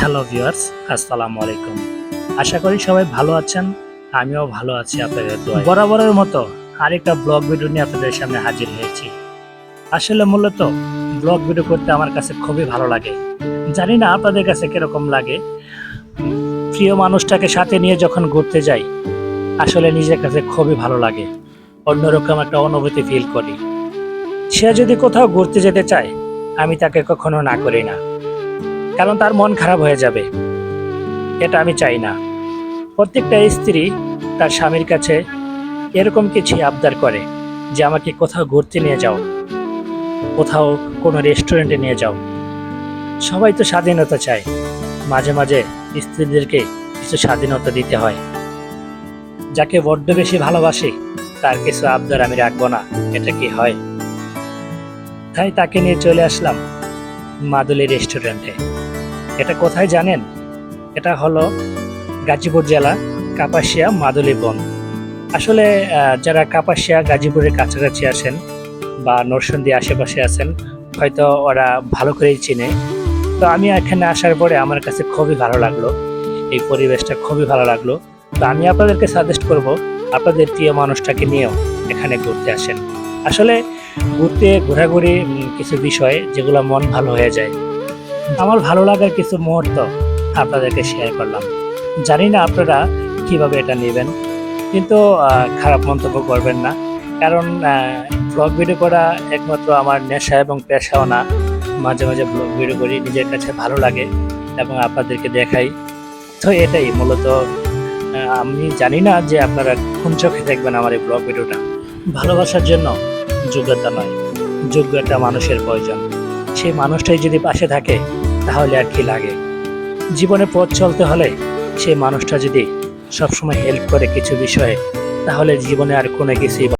Hello viewers, আসসালামু আলাইকুম। আশা করি সবাই ভালো আছেন, আমিও ভালো আছি আপনাদের বরাবরের মতো আরেকটা ব্লগ ভিডিও নিয়ে আপনাদের সামনে হাজির হয়েছি। আসলে মূলত ব্লগ ভিডিও করতে আমার কাছে খুবই ভালো লাগে। জানি না আপনাদের কাছে কীরকম লাগে। প্রিয় মানুষটাকে সাথে নিয়ে যখন ঘুরতে যাই, আসলে নিজের কাছে খুবই ভালো লাগে। অন্যরকম একটা অনুভূতি ফিল করি। সে যদি কোথাও ঘুরতে যেতে চায়, আমি তাকে কখনো না করি না। কারণ তার মন খারাপ হয়ে যাবে। এটা আমি চাই না। প্রত্যেকটা স্ত্রী তার স্বামীর কাছে এরকম কিছু আবদার করে যে, আমাকে কোথাও ঘুরতে নিয়ে যাও, কোথাও কোনো রেস্টুরেন্টে নিয়ে যাও। সবাই তো স্বাধীনতা চায়। মাঝে মাঝে স্ত্রীদেরকে কিছু স্বাধীনতা দিতে হয়। যাকে বড্ড বেশি ভালোবাসি, তার কিছু আবদার আমি রাখব না। এটা কি হয়? তাই তাকে নিয়ে চলে আসলাম মাদুলি রেস্টুরেন্টে। এটা কোথায় জানেন? এটা হলো গাজীপুর জেলা কাপাসিয়া মাদুলি বন। আসলে যারা কাপাসিয়া, গাজীপুরের কাছাকাছি আছেন বা নরসন্দী আশেপাশে আছেন, হয়তো ওরা ভালো করেই চিনে। তো আমি এখানে আসার পরে আমার কাছে খুবই ভালো লাগল, এই পরিবেশটা খুবই ভালো লাগল। তো আমি আপনাদেরকে সাজেস্ট করব, আপনাদের প্রিয় মানুষটাকে নিয়েও এখানে ঘুরতে আসেন। আসলে, ঘুরতে, ঘোরাঘুরি কিছু বিষয় যেগুলো মন ভালো হয়ে যায় আমার ভালো লাগার কিছু মুহূর্ত আপনাদেরকে শেয়ার করলাম। জানি না আপনারা কীভাবে এটা নেবেন, কিন্তু খারাপ মন্তব্য করবেন না। কারণ ব্লগ ভিডিও করা একমাত্র আমার নেশা এবং পেশাও না। মাঝে মাঝে ব্লগ ভিডিও করি, নিজের কাছে ভালো লাগে এবং আপনাদেরকে দেখাই। তো এটাই মূলত আমি জানি না যে আপনারা কোন চোখে দেখবেন আমার এই ব্লগ ভিডিওটা ভালোবাসার জন্য যোগ্যতা নয়। যোগ্য একটা মানুষের প্রয়োজন। সেই মানুষটাই যদি পাশে থাকে, তাহলে আর কি লাগে? জীবনে পথ চলতে হলে সেই মানুষটা যদি সবসময় হেল্প করে কিছু বিষয়ে, তাহলে জীবনে আর কোনো কিছুই